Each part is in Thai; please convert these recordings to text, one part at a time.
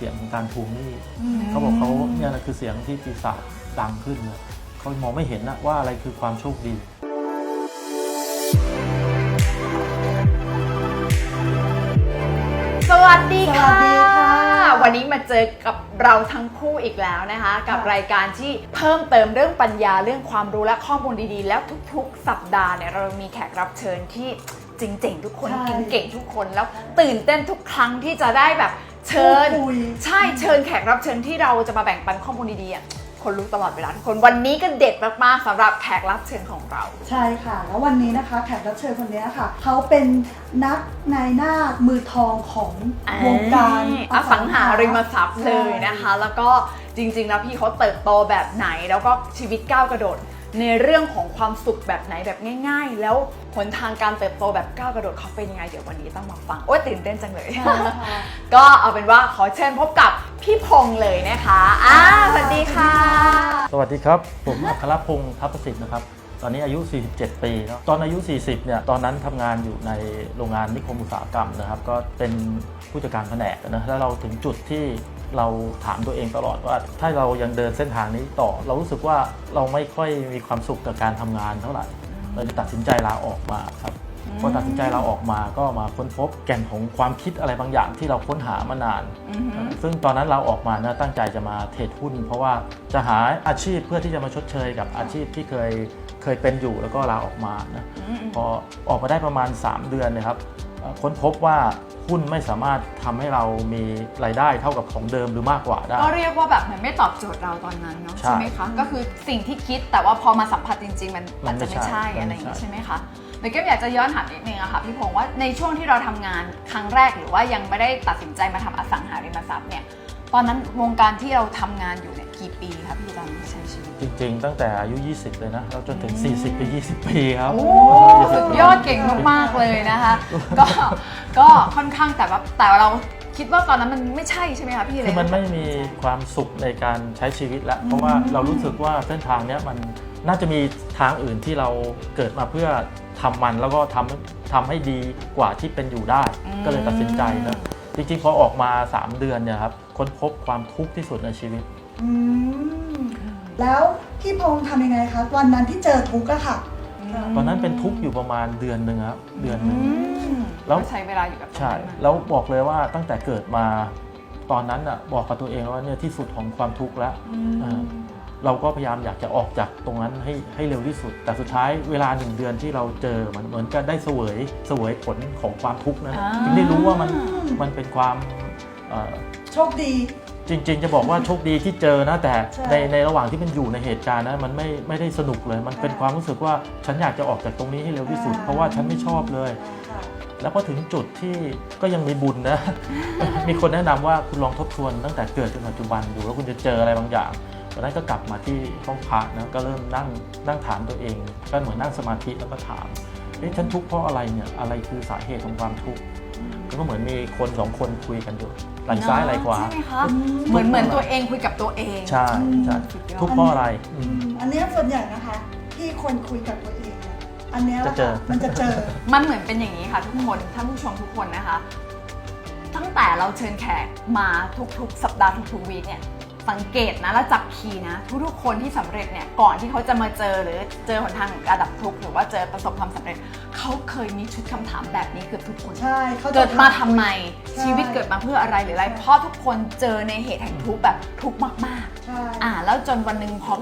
สียงของการทวงหนี้เขาบอกเขาเนี่ยนะคือเสียงที่ปีศาจดังขึ้นเลยเขามองไม่เห็นนะว่าอะไรคือความโชคดีสวัสดีค่ะสวัสดีค่ะ วันนี้มาเจอกับเราทั้งคู่อีกแล้วนะคะ กับรายการที่เพิ่มเติมเรื่องปัญญาเรื่องความรู้และข้อมูลดีๆ แล้วทุกๆ สัปดาห์เนี่ยเรามีแขกรับเชิญที่เจ๋งๆ ทุกคนใช่เก่งๆทุกคนแล้วตื่นเต้นทุกครั้งที่จะได้แบบ เชิญ พูดคุย ใช่เชิญแขกรับเชิญที่เราจะมาแบ่งปันข้อมูลดีๆอะคนรู้ตลอดเวลาทุกคนวันนี้ก็เด็ดมากๆสำหรับแขกรับเชิญของเรา ใช่ค่ะ แล้ววันนี้นะคะแขกรับเชิญคนนี้ค่ะ เขาเป็นนักนายหน้ามือทองของวงการอสังหาริมทรัพย์เลยนะคะ แล้วก็จริงๆ แล้วพี่เขาเติบโตแบบไหน แล้วก็ชีวิตก้าวกระโดด ในเรื่องของความสุขแบบไหนแบบง่าย ๆ แล้วหนทางการเติบโตแบบก้าวกระโดดเขาเป็นยังไง เดี๋ยววันนี้ต้องมาฟัง โอ้ยตื่นเต้นจังเลยใช่ค่ะก็เอาเป็นว่าขอเชิญพบกับพี่พงษ์เลยนะคะอ่าสวัสดีค่ะ สวัสดีครับ ผมอัครพงศ์ทัพประสิทธิ์นะครับ ตอนนี้อายุ 47 ปีเนาะตอนอายุ 40 เนี่ย ตอนนั้นทำงานอยู่ในโรงงานนิคมอุตสาหกรรมนะครับ ก็เป็นผู้จัดการแผนกนะ แล้วเราถึงจุดที่ เราถามตัวเองตลอดว่า ถ้าเรายังเดินเส้นทางนี้ต่อ เรารู้สึกว่าเราไม่ค่อยมีความสุขกับการทำงานเท่าไหร่เราจะตัดสินใจลาออกมาครับพอตัดสินใจลาออกมาก็มาค้นพบแก่นของความคิดอะไรบางอย่างที่เราค้นหามานานอือหือซึ่งตอนนั้นเราออกมานะตั้งใจจะมาเทรดหุ้น เพราะว่าจะหาอาชีพเพื่อที่จะมาชดเชยกับอาชีพที่เคยเคยเป็นอยู่แล้วก็ลาออกมานะพอออกมาได้ประมาณ 3 เดือนเนะครับเอ่อค้นพบว่า หุ้นไม่สามารถทำให้เรามีรายได้เท่ากับของเดิมหรือมากกว่าได้ ก็เรียกว่าแบบมันไม่ตอบโจทย์เราตอนนั้นเนาะใช่ใช่ไหมคะก็คือสิ่งที่คิดแต่ว่าพอมาสัมผัสจริง ๆ มันมัอาจนไม่จะไม่ใช่ใช่มันไม่อะไรอย่างนี้ใช่ใช่ไหมคะเบเก็อยากจะย้อนถามนิดนึงอะค่ะพี่พงษ์ว่าในช่วงที่เราทำงานครั้งแรกหรือว่ายังไม่ได้ตัดสินใจมาทำอสังหาริมทรัพย์เนี่ย ตอนนั้นวงการที่เราทำงานอยู่เนี่ยกี่ปีคะพี่ตอนนั้นใช้ชีวิต จริงๆ ตั้งแต่อายุ 20 เลยนะแล้วจนถึง 40 ไป 20 ปีครับโอ้สุดยอดเก่งมาก ๆ เลยนะคะ ก็ก็ค่อนข้างแต่ว่าแต่ว่าเราคิดว่าตอนนั้นมันไม่ใช่ใช่ไหมคะพี่เลยคือมันไม่มีความสุขในการใช้ชีวิตแล้ว เพราะว่าเรารู้สึกว่าเส้นทางเนี้ยมันน่าจะมีทางอื่นที่เราเกิดมาเพื่อ ทำมันแล้วก็ทำทำให้ดีกว่าที่เป็นอยู่ได้ ก็เลยตัดสินใจนะจริงๆพอออกมา 3 เดือนเนี่ยครับค้นพบความทุกข์ที่สุดในชีวิตอืมแล้วพี่พงษ์ทำยังไงคะวันนั้นที่เจอทุกข์อะค่ะ ตอนนั้นเป็นทุกข์อยู่ประมาณเดือนหนึ่งครับเดือนหอืนึ่งมแล้วก็ใช้เวลาอยู่กับตรงใช่นั้นมาแล้วบอกเลยว่าตั้งแต่เกิดมา ตอนนั้นอะบอกกับตัวเองว่าเนี่ยที่สุดของความทุกข์แล้วอ่าเราก็พยายามอยากจะออกจากตรงนั้นให้ให้เร็วที่สุด แต่สุดท้ายเวลาหนึ่งเดือนที่เราเจอมันเหมือนกับได้เสวยเสวยผลของความทุกข์นั้นอ่าจึงได้รู้ว่ามันมันเป็นความเอ่อโชคดี จริง ๆ จะบอกว่าโชคดีที่เจอนะแต่ใช่ในในระหว่างที่มันอยู่ในเหตุการณ์นะมันไม่ไม่ได้สนุกเลย มันเป็นใช่ความรู้สึกว่าฉันอยากจะออกจากตรงนี้ให้เร็วที่สุดอ่าเพราะว่าฉันไม่ชอบเลยค่ะ แล้วพอถึงจุดที่ก็ยังมีบุญนะ มีคนแนะนำว่าคุณลองทบทวนตั้งแต่เกิดจนปัจจุบันดูแล้วคุณจะเจออะไรบางอย่างตอนนั้นก็กลับมาที่ห้องพักนะก็เริ่มนั่งนั่งถามตัวเอง ก็เหมือนนั่งสมาธิแล้วก็ถามเอ๊ะฉันทุกข์เพราะอะไรเนี่ยอะไรคือสาเหตุของความทุกข์แล้วก็เหมือนมีคนสองคนคุยกันอยู่ไหล่ซ้ายไหล่ขวาใช่ไหมคะอืมเหมือนเหมือนตัวเองคุยกับตัวเอง ใช่ใช่สุดยอดทุกข์เพราะอะไรอือืมมอันเนี้ยส่วนใหญ่นะคะ ที่คนคุยกับตัวเองเนี่ย อันเนี้ยแหลจะเจอมันจะเจอ มันเหมือนเป็นอย่างนี้ค่ะทุกคนท่านผู้ชมทุกคนนะคะ ตั้งแต่เราเชิญแขกมาทุกๆ สัปดาห์ทุกๆวีคเนี่ยสังเกตนะแล้วจับคีย์นะ ทุกๆคนที่สำเร็จเนี่ยก่อนที่เขาจะมาเจอหรือเจอหนทางของการดับทุกข์หรือว่าเจอประสบความสำเร็จ เขาเคยมีชุดคำถามแบบนี้เกือบทุกคน ใช่เขาจะ เกิดมาทำไมใช่ ชีวิตเกิดมาเพื่ออะไรหรืออะไรใช่เพราะทุกคนเจอในเหตุแห่งทุกข์แบบทุกข์มากใช่ ๆ อ่าแล้วจนวันหนึ่งพอ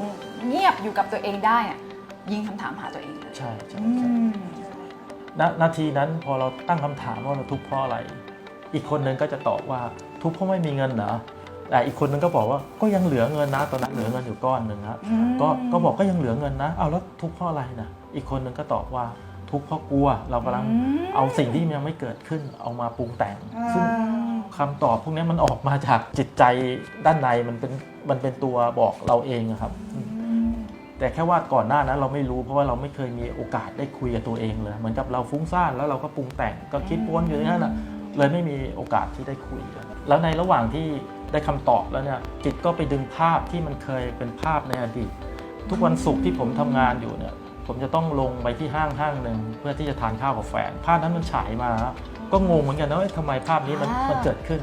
เงียบอยู่กับตัวเองได้อะยิงคำถามหาตัวเองเลย ใช่ใช่อืใช่มณนาทีนั้นพอเราตั้งคำถามว่าเราทุกข์เพราะอะไร อีกคนนึงก็จะตอบว่าทุกข์เพราะไม่มีเงินเหรอแต่อีกคนนึงก็บอกว่าก็ยังเหลือเงินนะตอนนั้นเหลือเงินอยู่ก้อนหนึ่งครับอืมก็ก็บอกก็ยังเหลือเงินนะเอาแล้วทุกข์เพราะอะไรนะอีกคนนึงก็ตอบว่าทุกข์เพราะกลัว เรากำลังอืมเอาสิ่งที่ยังไม่เกิดขึ้นเอามาปรุงแต่งอ่าซึ่งคำตอบพวกนี้มันออกมาจากจิตใจด้านในมันเป็นมันเป็นตัวบอกเราเองอะครับอืม แต่แค่ว่าก่อนหน้านั้นเราไม่รู้เพราะว่าเราไม่เคยมีโอกาสได้คุยกับตัวเองเลย เหมือนกับเราฟุ้งซ่านแล้วเราก็ปรุงแต่งก็คิดวนอยู่อย่างนั้นนะเลยไม่มีโอกาสที่ได้คุยกันแล้วในระหว่างที่ได้คำตอบแล้วเนี่ยจิตก็ไปดึงภาพที่มันเคยเป็นภาพในอดีตทุกวันศุกร์ที่ผมทำงานอยู่เนี่ยผมจะต้องลงไปที่ห้างห้างหนึ่งเพื่อที่จะทานข้าวกับแฟนภาพนั้นมันฉายมา ก็งงเหมือนกันนะว่าเอ๊ะทำไมภาพนี้มันอ่ามัมันเกิดขึ้น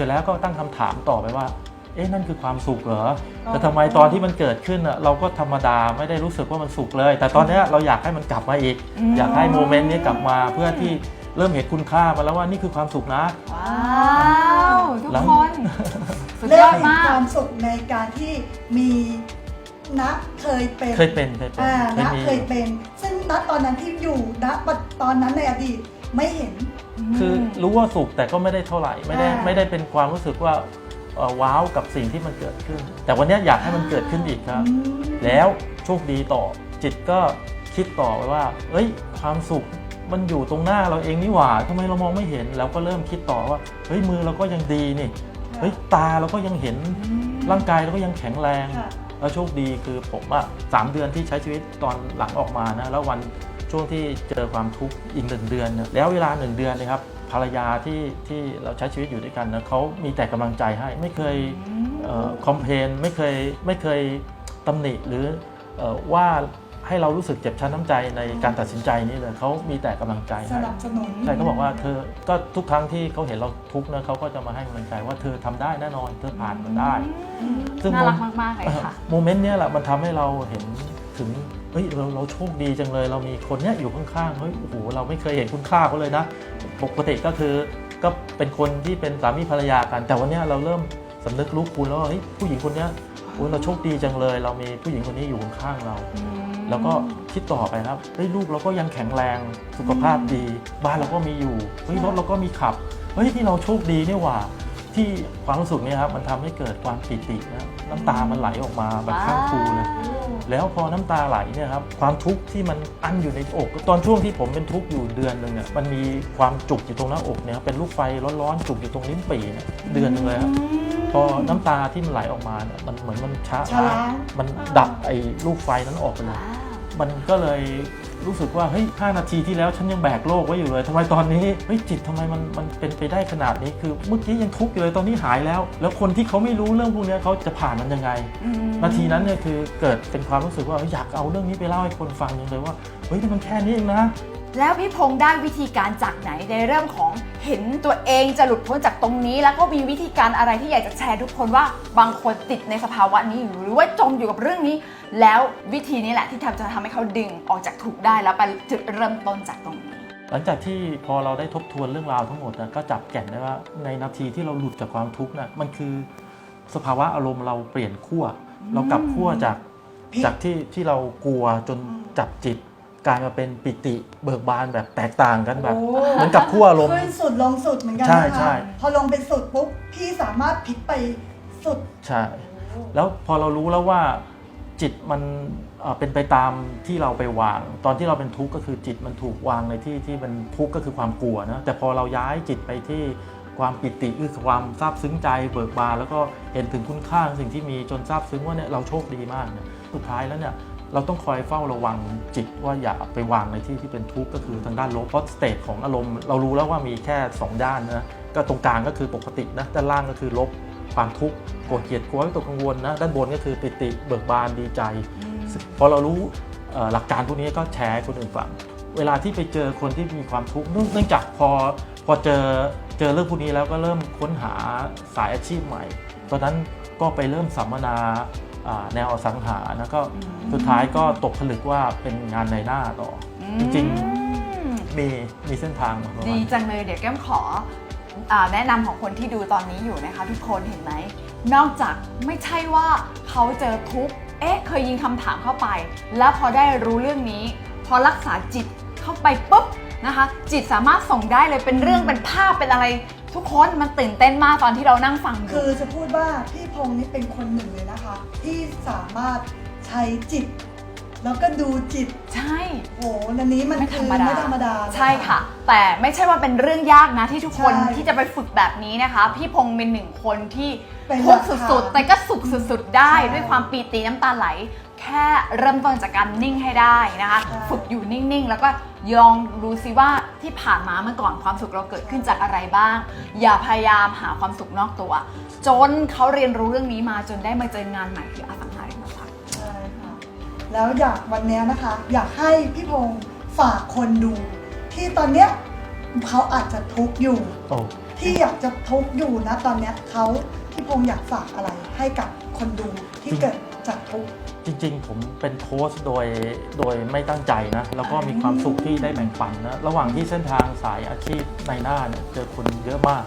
สร็จแล้วก็ตั้งคำถามต่อไปว่า เอ๊ะนั่นคือความสุขเหรอก็แต่ทำไมตอนที่มันเกิดขึ้นอะเราก็ธรรมดาไม่ได้รู้สึกว่ามันสุขเลย แต่ตอนเนี้ยเราอยากให้มันกลับมาอีกอืมอยากให้โมเมนต์นี้กลับมาเพื่อที่เริ่มเห็นคุณค่ามาแล้วว่านี่คือความสุขนะ ว้าวทุกหลังคน สุดเริ่ยมอดเห็นมาก ความสุขในการที่มีนักเคยเป็นเคยเป็นเคยเป็นอ่าเคยนักมีเคยเป็น ซึ่งณตอนนั้นที่อยู่ณตอนนั้นในอดีตไม่เห็น คือรู้ว่าสุขแต่ก็ไม่ได้เท่าไหร่ไม่ได้อ่า ไม่ได้เป็นความรู้สึกว่าเอ่อ ว้าวกับสิ่งที่มันเกิดขึ้น แต่วันเนี้ยอยากให้มันเกิดขึ้นอีกครับอืมแล้วโชคดีต่อจิตก็คิดต่อไปว่า เอ้ย ความสุขมันอยู่ตรงหน้าเราเองนี่หว่าทำไมเรามองไม่เห็นแล้วก็เริ่มคิดต่อว่าเฮ้ยมือเราก็ยังดีนี่เฮ้ยตาเราก็ยังเห็นร่างกายเราก็ยังแข็งแรงค่ะแล้วโชคดีคือผมอะสามเดือนที่ใช้ชีวิตตอนหลังออกมานะแล้ววันช่วงที่เจอความทุกข์อีกหนึ่งเดือนเนี่ยแล้วเวลาหนึ่งเดือนเลยครับ ภรรยาที่ที่เราใช้ชีวิตอยู่ด้วยกันนะเขามีแต่กำลังใจให้ไม่เคยคอมเพลนไม่เคยไม่เคยตำหนิหรือเอ่อว่าให้เรารู้สึกเจ็บช้ำน้ำใจในการตัดสินใจนี้เลยเขามีแต่กำลังใจสให้นับสนุนใช่เขาบอกว่าเธอก็ทุกครั้งที่เขาเห็นเราทุกข์นะเขาก็จะมาให้กำลังใจว่าเธอทำได้แน่นอนเธอผ่านมันได้ ซึ่งน่ารักมากๆเลยค่ะโมเมนต์เนี้ยแหละมันทำให้เราเห็น ถึงเฮ้ยเราเราโชคดีจังเลย เรามีคนเนี้ยอยู่ข้างๆเฮ้ยโอ้โหเราไม่เคยเห็นคุณค่าเขาเลยนะ ปกติก็คือก็เป็นคนที่เป็นสามีภรรยากัน แต่วันเนี้ยเราเริ่มสำนึกรู้คุณแล้วว่าเฮ้ยผู้หญิงคนเนี้ยโอ้ยเราโชคดีจังเลย เรามีผู้หญิงคนนี้อยู่ข้างๆเรา แล้วก็คิดต่อไปครับเฮ้ยลูกเราก็ยังแข็งแรงสุขภาพดี บ้านเราก็มีอยู่เฮ้ยรถเราก็มีขับเฮ้ยที่เราโชคดีเนี่ยหว่าที่ความรู้สึกเนี่ยครับมันทำให้เกิดความปิตินะน้ำตามันไหลออกมาแบบข้างครูเลย แล้วพอน้ำตาไหลเนี่ยครับความทุกข์ที่มันอั้นอยู่ในอก ตอนช่วงที่ผมเป็นทุกข์อยู่เดือนหนึ่งเนี่ยมันมีความจุกอยู่ตรงหน้าอกเนี่ยครับเป็นลูกไฟร้อนๆจุกอยู่ตรงลิ้นปี่เนี่ยเดือนหนึ่งเลยครับพอน้ำตาที่มันไหลออกมาเนี่ยมันเหมือนมันช้าชะล้างมันดับไอ้ลูกไฟนั้นออกไปเลยมันก็เลย รู้สึกว่าเฮ้ย5นาทีที่แล้วฉันยังแบกโลกไว้อยู่เลยทำไมตอนนี้เฮ้ยจิตทำไมมันมันเป็นไปได้ขนาดนี้คือเมื่อกี้ยังทุกข์อยู่เลยตอนนี้หายแล้ว แล้วคนที่เขาไม่รู้เรื่องพวกเนี้ยเขาจะผ่านมันยังไง นาทีนั้นเนี่ยคือเกิดเป็นความรู้สึกว่าเฮ้ยอยากเอาเรื่องนี้ไปเล่าให้คนฟังยังเลยว่าเฮ้ยนี่มันแค่นี้เองนะ แล้วพี่พงษ์ได้วิธีการจากไหนในเรื่องของเห็นตัวเองจะหลุดพ้นจากตรงนี้ แล้วก็มีวิธีการอะไรที่อยากจะแชร์ทุกคนว่าบางคนติดในสภาวะนี้อยู่หรือว่าจมอยู่กับเรื่องนี้ แล้ววิธีนี้แหละที่ทำจะทำให้เขาดึงออกจากถูกข์ได้แล้วไปจุดเริ่มต้นจากตรงนี้ หลังจากที่พอเราได้ทบทวนเรื่องราวทั้งหมดนะก็จับแก่นได้ว่าในนาทีที่เราหลุดจากความทุกข์นะมันคือสภาวะอารมณ์เราเปลี่ยนขั้วเรากลับขั้วจากจากที่ที่เรากลัวจนจับจิต กลายมาเป็นปิติเบิกบานแบบแตกต่างกันแบบโอ้ เหมือนกับขั้วอารมณ์ขึ้นสุดลงสุดเหมือนกันใช่นะคะใช่พอลงเป็นสุดปุ๊บพี่สามารถพลิกไปสุด ใช่ แล้วพอเรารู้แล้วว่าจิตมันเอ่อเป็นไปตามที่เราไปวาง ตอนที่เราเป็นทุกข์ก็คือจิตมันถูกวางในที่ที่มันทุกข์ก็คือความกลัวนะแต่พอเราย้ายจิตไปที่ความปิติคือความซาบซึ้งใจเบิกบานแล้วก็เห็นถึงคุณค่าของสิ่งที่มีจนซาบซึ้งว่าเนี่ยเราโชคดีมากเนี่ยสุดท้ายแล้วเนี่ย เราต้องคอยเฝ้าระวังจิตว่าอย่าไปวางในที่ที่เป็นทุกข์ก็คือทางด้านลบเพราะสเตจของอารมณ์เรารู้แล้วว่ามีแค่สองด้านนะก็ตรงกลางก็คือปกตินะด้านล่างก็คือลบความทุกข์โกรธเกลียดกลัววิตกกังวลนะด้านบนก็คือปิติเบิกบานดีใจพอเรารู้เอ่อหลักการพวกนี้ก็แชร์ให้คนอื่นฟังเวลาที่ไปเจอคนที่มีความทุกข์เนื่องเนื่องจากพอพอเจอเจอเรื่องพวกนี้แล้วก็เริ่มค้นหาสายอาชีพใหม่ตอนนั้นก็ไปเริ่มสัมมนาอ่า แนวอสังหานะก็สุดท้ายก็ตกผลึกว่าเป็นงานในหน้าต่อจริงๆมีมีเส้นทางประมาณดีจังเลยเดี๋ยวแก้มขออาแนะนำของคนที่ดูตอนนี้อยู่นะคะทุกคนเห็นไหมนอกจากไม่ใช่ว่าเขาเจอทุกข์เอ๊ะเคยยิงคำถามเข้าไป แล้วพอได้รู้เรื่องนี้ พอรักษาจิตเข้าไปปุ๊บนะคะ จิตสามารถส่งได้เลยเป็นเรื่องเป็นภาพเป็นอะไร ทุกคนมันตื่นเต้นมากตอนที่เรานั่งฟังคือจะพูดว่าพี่พงษ์นี่เป็นคนหนึ่งเลยนะคะ ที่สามารถใช้จิต แล้วก็ดูจิตใช่โอ้โหอันนี้มันไม่ธคืรอรมดาไม่ธรรมดา ใช่ค่ะ แต่ไม่ใช่ว่าเป็นเรื่องยากนะที่ทุกคนใช่ที่จะไปฝึกแบบนี้นะคะ พี่พงษ์เป็นหนึ่งคนที่เป็นทุกข์หลักฐานสุดๆ แต่ก็สุขสุดๆ ได้ใช่ด้วยความปีติน้ำตาไหล แค่เริ่มต้นจากการนิ่งให้ได้นะคะใช่ฝึกอยู่นิ่งๆ แล้วก็ยองดูซิว่าที่ผ่านมาเมื่อก่อนความสุขเราเกิดขึ้นจากอะไรบ้าง อย่าพยายามหาความสุขนอกตัว จนเขาเรียนรู้เรื่องนี้มาจนได้มาเจองานใหม่คืออสังหาริมทรัพย์ใช่ค่ะ แล้วอยากวันเนี้ยนะคะ อยากให้พี่พงษ์ฝากคนดู ที่ตอนเนี้ยเขาอาจจะทุกข์อยู่ โอ้ที่อยากจะทุกข์อยู่นะตอนเนี้ยเขาพี่พงษ์อยากฝากอะไรให้กับคนดูที่เกิดจากทุกข์ จริงๆ ผมเป็นโค้ชโดยโดยไม่ตั้งใจนะ แล้วก็มีความสุขที่ได้แบ่งปันนะ ระหว่างที่เส้นทางสายอาชีพในหน้าเนี่ยเจอคนเยอะมาก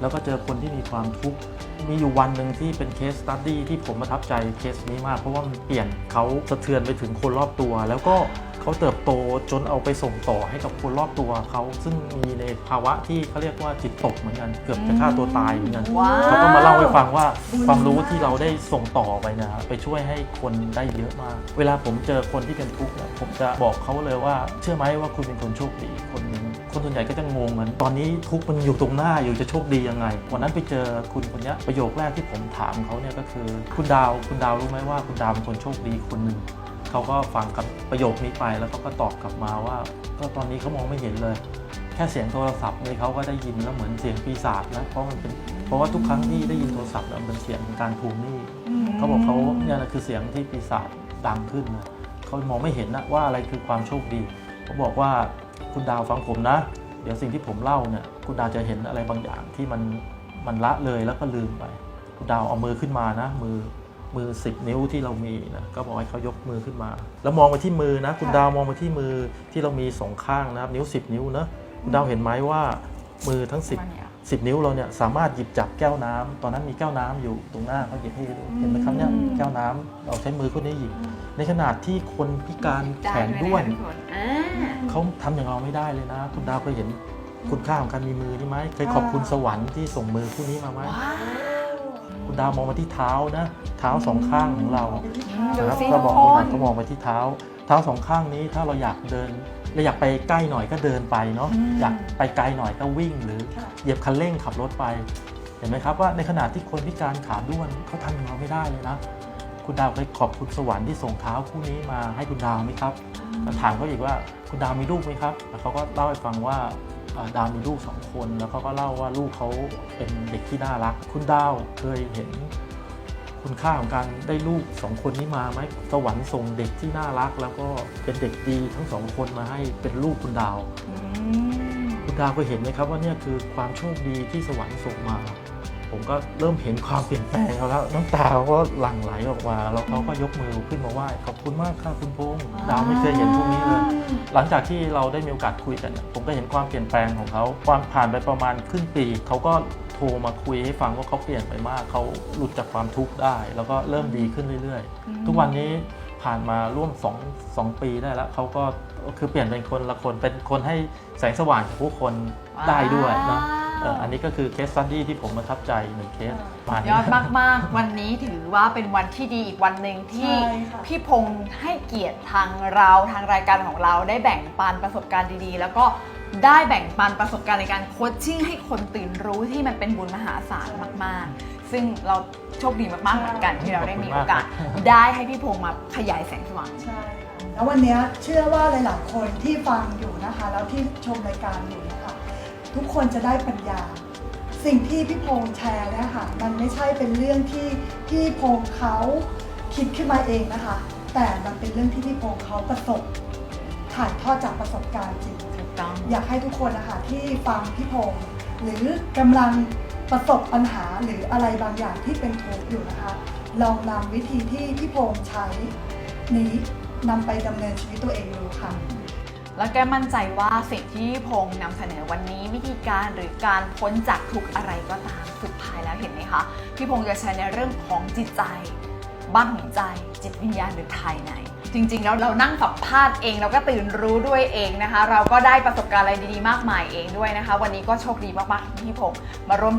แล้วก็เจอคนที่มีความทุกข์มีอยู่วันหนึ่งที่เป็นเคสสตัดดี้ที่ผมประทับใจเคสนี้มาก เพราะว่ามันเปลี่ยนเขาสะเทือนไปถึงคนรอบตัว แล้วก็เขาเติบโตจนเอาไปส่งต่อให้กับคนรอบตัวเขาซึ่งมีในภาวะที่เขาเรียกว่าจิตตกเหมือนกันเกือบจะฆ่าตัวตายเหมือนกันว้าว เขาก็มาเล่าให้ฟังว่าบุญความรู้มากที่เราได้ส่งต่อไปเนะไปช่วยให้คนได้เยอะมาก เวลาผมเจอคนที่เป็นทุกข์เนี่ยผมจะบอกเขาเลยว่า เชื่อไหมว่าคุณเป็นคนโชคดีคนหนึ่ง คนส่วนใหญ่ก็จะงงเหมือนตอนนี้ทุกมันอยู่ตรงหน้าอยู่จะโชคดียังไง วันนั้นไปเจอคุณคนนี้ประโยคแรกที่ผมถามเขาเนี่ยก็คือ คุณดาวคุณดาวรู้ไหมว่าคุณดาวเป็นคนโชคดีคนหนึ่งเขาก็ฟังกับประโยคนี้ไปแล้วเขาก็ตอบกลับมาว่า ก็ตอนนี้เขามองไม่เห็นเลย แค่เสียงโทรศัพท์นี่เขาก็ได้ยินแล้วเหมือนเสียงปีศาจนะเพราะมันเป็นเพราะว่าทุกครั้งที่ได้ยินโทรศัพท์แล้วมันเป็นเสียงการทวงหนี้เขาบอกเขาเนี่ยแหละคือเสียงที่ปีศาจดังขึ้นนะเขามองไม่เห็นนะว่าอะไรคือความโชคดีเขาบอกว่า คุณดาวฟังผมนะ เดี๋ยวสิ่งที่ผมเล่าเนี่ยคุณดาวจะเห็นอะไรบางอย่างที่มันมันละเลยแล้วก็ลืมไป คุณดาวเอามือขึ้นมานะ มือมือสิบนิ้วที่เรามีนะก็บอกให้เขายกมือขึ้นมา แล้วมองไปที่มือนะ คุณดาวมองไปที่มือที่เรามีสองข้างนะครับนิ้ว 10 นิ้วนะคุณดาวเห็นไหมว่ามือทั้ง 10 มันเนี่ยสิบนิ้วเราเนี่ยสามารถหยิบจับแก้วน้ำตอนนั้นมีแก้วน้ำอยู่ตรงหน้าเขาหยิบให้ดูเห็นไหมครับเนี่ยอืมแก้วน้ำเราใช้มือคนนี้หยิบ ในขนาดที่คนพิการแขนได้ด้วนนะคะทุกคนอ่าเขาทำอย่างเราไม่ได้เลยนะ คุณดาวเคยเห็นคุณค่าของการมีมือนี่ไหมเคยขอบคุณสวรรค์ที่ส่งมือคู่นี้มาไหมว้าวคุณดาวมองมาที่เท้านะ เท้าสองข้างของเราดูนะครับสิก็บอกทุกคุณคนดาวก็มองไปที่เท้า เท้าสองข้างนี้ถ้าเราอยากเดิน เราอยากไปใกล้หน่อยก็เดินไปเนาะอืมอยากไปไกลหน่อยก็วิ่งหรือค่ะ เหยียบคันเร่งขับรถไป เห็นไหมครับว่าในขณะที่คนพิการขาด้วนเขาทำอย่างเราไม่ได้เลยนะ คุณดาวเคยขอบคุณสวรรค์ที่ส่งเท้าคู่นี้มาให้คุณดาวไหมครับ ก็ถามเขาอีกว่าคุณดาวมีลูกไหมครับ แล้วเขาก็เล่าให้ฟังว่าเอ่อดาวมีลูกสองคน แล้วเขาก็เล่าว่าลูกเขาเป็นเด็กที่น่ารัก คุณดาวเคยเห็น คุณค่าของการได้ลูกสองคนนี้มาไหมสวรรค์ส่งเด็กที่น่ารัก แล้วก็เป็นเด็กดีทั้งสองคนมาให้เป็นลูกคุณดาวอืมคุณดาวเคยเห็นไหมครับว่าเนี่ยคือความโชคดีที่สวรรค์ส่งมา ผมก็เริ่มเห็นความเปลี่ยนแปลงเขาแล้วน้ำตาเขาก็หลั่งไหลออกมาแล้วเขาก็ยกมือขึ้นมาไหว้ขอบคุณมากค่ะคุณพงษ์ดาวไม่เคยเห็นพวกนี้เลย หลังจากที่เราได้มีโอกาสคุยกันเนี่ยผมก็เห็นความเปลี่ยนแปลงของเขาความผ่านไปประมาณครึ่งปีเขาก็ โทรมาคุยให้ฟังว่าเขาเปลี่ยนไปมาก เขาหลุดจากความทุกข์ได้ แล้วก็เริ่มดีขึ้นเรื่อยๆ ทุกวันนี้ผ่านมาร่วม2 2ปีได้แล้วเขาก็คือเปลี่ยนเป็นคนละคนเป็นคนให้แสงสว่างกับผู้คนได้ด้วยนะเอ่ออันนี้ก็คือเคสสตัดดี้ที่ผมประทับใจหนึ่งเคสประมาณยนี้อดมาก ๆ วันนี้ถือว่าเป็นวันที่ดีอีกวันหนึ่งที่ใช่ค่ะพี่พงษ์ให้เกียรติทางเราทางรายการของเราได้แบ่งปันประสบการณ์ดีๆ แล้วก็ ได้แบ่งปันประสบการณ์ในการโคชชิ่งให้คนตื่นรู้ที่มันเป็นบุญมหาศาลมาก ๆ ซึ่งเราโชคดีมาก ๆ เหมือนกันที่เราได้มีโอกาส ได้ให้พี่พงษ์มาขยายแสงสว่าง ใช่ค่ะแล้ววันเนี้ยเชื่อว่าหลาย ๆ คนที่ฟังอยู่นะคะ แล้วที่ชมรายการอยู่นะคะทุกคนจะได้ปัญญา สิ่งที่พี่พงษ์แชร์เนี่ยค่ะมันไม่ใช่เป็นเรื่องที่พี่พงษ์เขาคิดขึ้นมาเองนะคะ แต่มันเป็นเรื่องที่พี่พงษ์เขาประสบถ่ายทอดจากประสบการณ์จริงถูก ต้อง อยากให้ทุกคนนะคะที่ฟังพี่พงษ์หรือกำลังประสบปัญหาหรืออะไรบางอย่างที่เป็นทุกข์อยู่นะคะ ลองนำวิธีที่พี่พงษ์ใช้นี้นำไปดำเนินชีวิตตัวเองดูค่ะ แล้วแกมั่นใจว่าสิ่งที่พี่พงษ์นำเสนอวันนี้วิธีการหรือการพ้นจากทุกข์อะไรก็ตามสุดท้ายแล้วเห็นไหมคะพี่พงษ์จะใช้ในเรื่องของจิตใจ บ้านของใจ จิตวิญญาณหรือภายใน จริงๆ แล้วเรานั่งสัมภาษณ์เองเราก็ตื่นรู้ด้วยเองนะคะ เราก็ได้ประสบการณ์อะไรดีๆ มากมายเองด้วยนะคะ วันนี้ก็โชคดีมากๆที่พี่พงษ์มาร่วม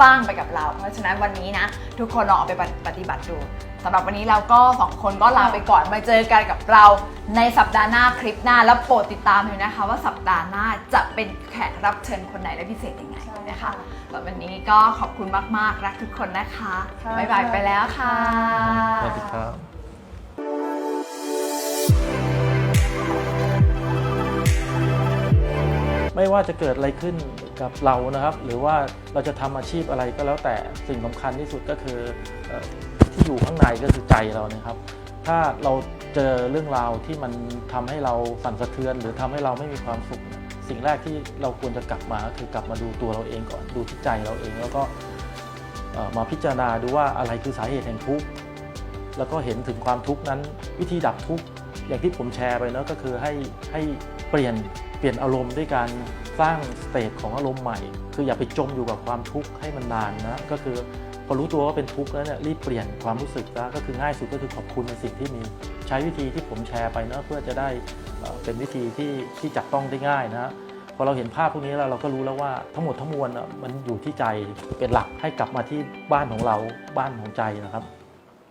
สร้างไปกับเรา เพราะฉะนั้นวันนี้นะ ทุกคนลองเอาไปปฏิบัติดูสำหรับวันนี้เราก็สองคนก็ลาไปก่อนมาเจอกันกับเราในสัปดาห์หน้าคลิปหน้า แล้วโปรดติดตามเลยนะคะ ว่าสัปดาห์หน้าจะเป็นแขกรับเชิญคนไหนและพิเศษยังไงใช่นะคะค่ะสำหรับวันนี้ก็ขอบคุณมากๆรักทุกคนนะคะค่ะบ๊ายบายไปแล้วค่ะสวัสดีครับไม่ว่าจะเกิดอะไรขึ้น กับเรานะครับ หรือว่าเราจะทำอาชีพอะไรก็แล้วแต่สิ่งสำคัญที่สุดก็คือออที่อยู่ข้างในก็คือใจเรานะครับ ถ้าเราเจอเรื่องราวที่มันทำให้เราสั่นสะเทือน หรือทำให้เราไม่มีความสุข สิ่งแรกที่เราควรจะกลับมาก็คือกลับมาดูตัวเราเองก่อนดูที่ใจเราเอง แล้วก็มาพิจารณาดูว่าอะไรคือสาเหตุแห่งทุกข์แล้วก็เห็นถึงความทุกข์นั้น วิธีดับทุกข์อย่างที่ผมแชร์ไปเนอะก็คือให้ให้เปลี่ยนเปลี่ยนอารมณ์ด้วยการ สร้างสเตจของอารมณ์ใหม่ คืออย่าไปจมอยู่กับความทุกข์ให้มันนานนะก็คือพอรู้ตัวว่าเป็นทุกข์แล้วเนี่ยรีบเปลี่ยนความรู้สึกนะก็คือง่ายสุดก็คือขอบคุณในสิ่งที่มีใช้วิธีที่ผมแชร์ไปนะเพื่อจะได้เป็นวิธีที่ที่จับต้องได้ง่ายนะพอเราเห็นภาพพวกนี้แล้วเราก็รู้แล้วว่าทั้งหมดทั้งมวลมันอยู่ที่ใจเป็นหลักให้กลับมาที่บ้านของเราบ้านของใจนะครับ